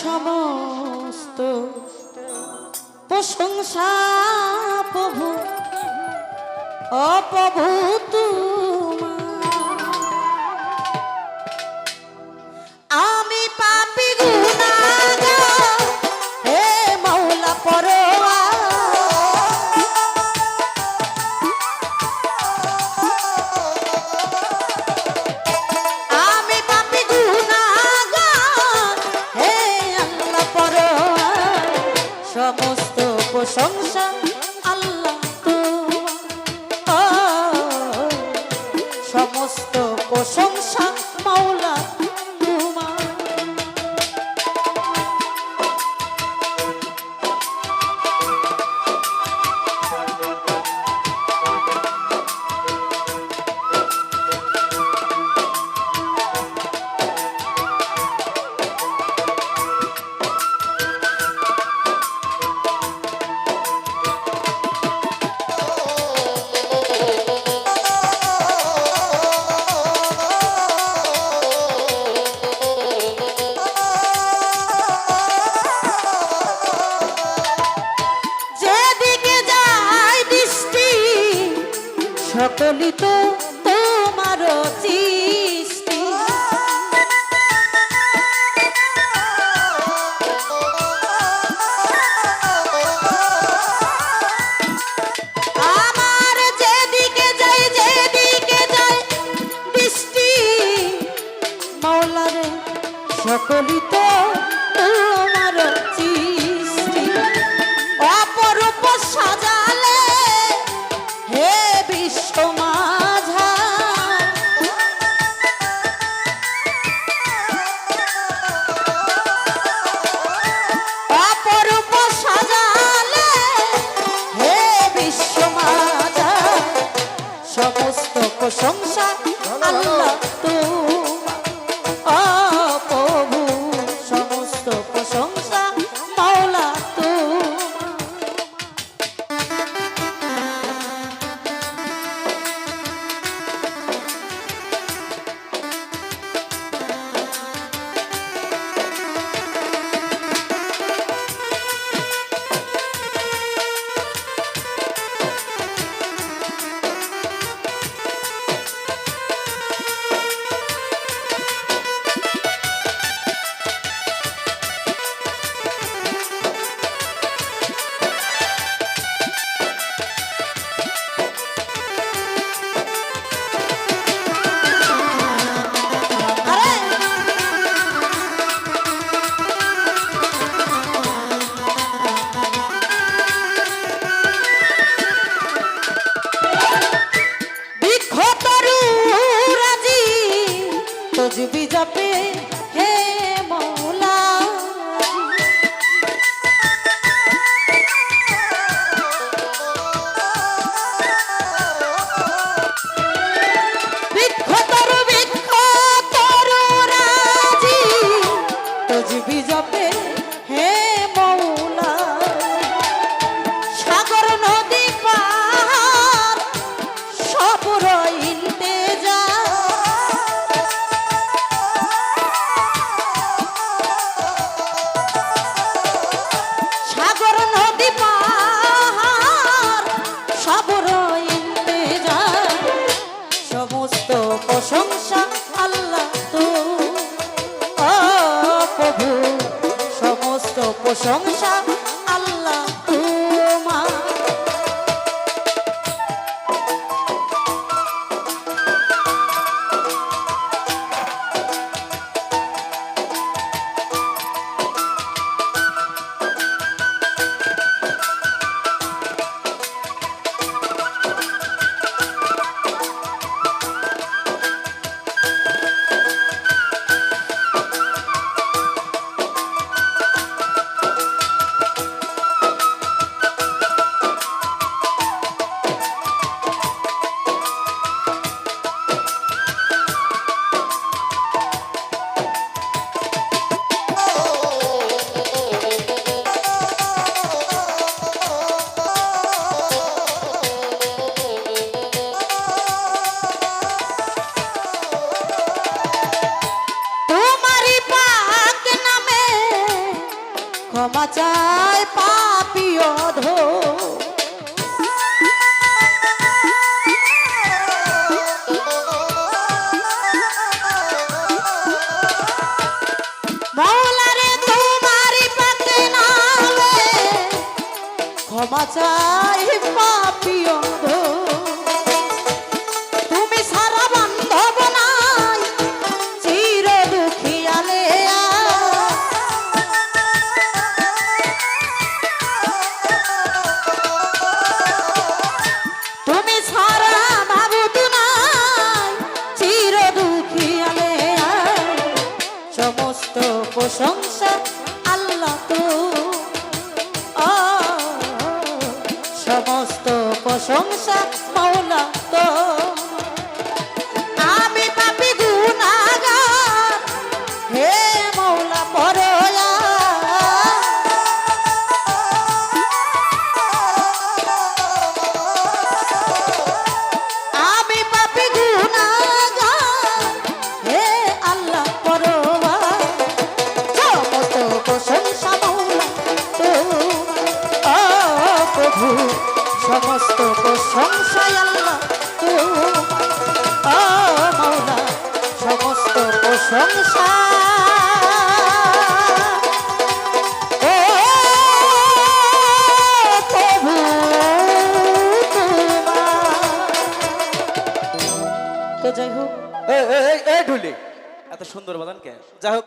সমস্ত প্রশংসা প্রভু অপভূত চলিত তোমার সৃষ্টি। আমার যেদিকে যাই যেদিকে যাই বৃষ্টি সকলিত up in প্রশংসা আল্লাহ ক্ষমা চায় পাপিয় ধো ক্ষমা চাই পাপিয় ধো প্রশংসা আল্লাহ তো। সমস্ত প্রশংসা মাওলা তো। সমস্ত প্রশংসা আল্লাহ। তোমার। সমস্ত প্রশংসা যাই হোক। এত সুন্দর বাদান কে? যাই হোক